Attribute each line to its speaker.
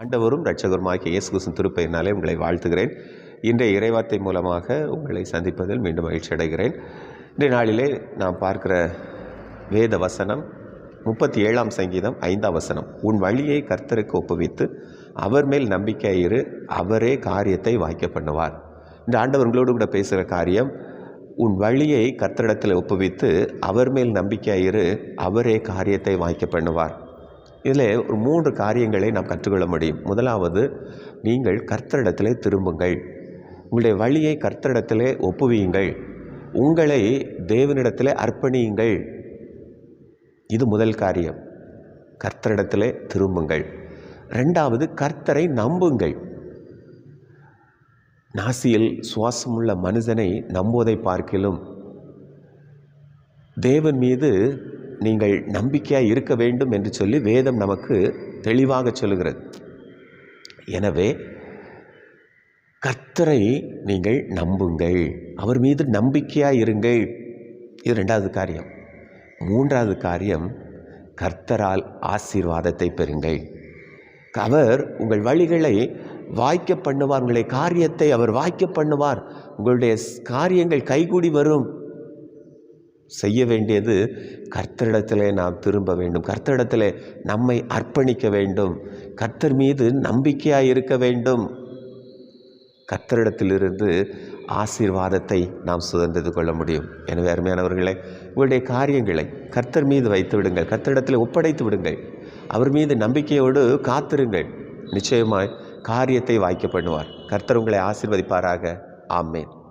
Speaker 1: ஆண்டவரும் இரட்சகருமாகிய இயேசு கிறிஸ்துவின் உங்களை வாழ்த்துகிறேன். இன்றைய இறைவார்த்தை மூலமாக உங்களை சந்திப்பதில் மீண்டும் மகிழ்ச்சி அடைகிறேன். இன்றைய நாளிலே நாம் பார்க்கிற வேத வசனம் முப்பத்தி ஏழாம் சங்கீதம் ஐந்தாம் வசனம். உன் வழியை கர்த்தருக்கு ஒப்புவித்து அவர் மேல் நம்பிக்கை இரு அவரே காரியத்தை வாய்க்க பண்ணுவார். இந்த ஆண்டவர் உங்களோடு கூட பேசுகிற காரியம் உன் வழியை கர்த்தரிடத்தில் ஒப்புவித்து அவர் மேல் நம்பிக்கை இரு அவரே காரியத்தை வாய்க்க பண்ணுவார். இதில் ஒரு மூன்று காரியங்களை நாம் கற்றுக்கொள்ள முடியும். முதலாவது நீங்கள் கர்த்தரிடத்திலே திரும்புங்கள். உங்களுடைய வழியை கர்த்தரிடத்திலே ஒப்புவியுங்கள். உங்களை தேவனிடத்திலே அர்ப்பணியுங்கள். இது முதல் காரியம். கர்த்தரிடத்திலே திரும்புங்கள். ரெண்டாவது கர்த்தரை நம்புங்கள். நாசியில் சுவாசமுள்ள மனுஷனை நம்புவதை பார்க்கிலும் தேவன் மீது நீங்கள் நம்பிக்கையாக இருக்க வேண்டும் என்று சொல்லி வேதம் நமக்கு தெளிவாக சொல்லுகிறது. எனவே கர்த்தரை நீங்கள் நம்புங்கள். அவர் மீது நம்பிக்கையாக இருங்கள். இது ரெண்டாவது காரியம். மூன்றாவது காரியம் கர்த்தரால் ஆசீர்வாதத்தை பெறுங்கள். அவர் உங்கள் வழிகளை வாய்க்க பண்ணுவார். உங்களுடைய காரியத்தை அவர் வாய்க்க பண்ணுவார். உங்களுடைய காரியங்கள் கைகூடி வரும். செய்ய வேண்டியது கர்த்தரிடத்திலே நாம் திரும்ப வேண்டும். கர்த்தரிடத்திலே நம்மை அர்ப்பணிக்க வேண்டும். கர்த்தர் மீது நம்பிக்கையாக இருக்க வேண்டும். கர்த்தரிடத்திலிருந்து ஆசீர்வாதத்தை நாம் சுதந்திரத்து கொள்ள முடியும். எனவே அருமையானவர்களே உங்களுடைய காரியங்களை கர்த்தர் மீது வைத்து விடுங்கள். கர்த்தரிடத்தில் ஒப்படைத்து விடுங்கள். அவர் மீது நம்பிக்கையோடு காத்திருங்கள். நிச்சயமாய் காரியத்தை வாய்க்க பண்ணுவார் கர்த்தர் உங்களை ஆசீர்வதிப்பாராக. ஆமேன்.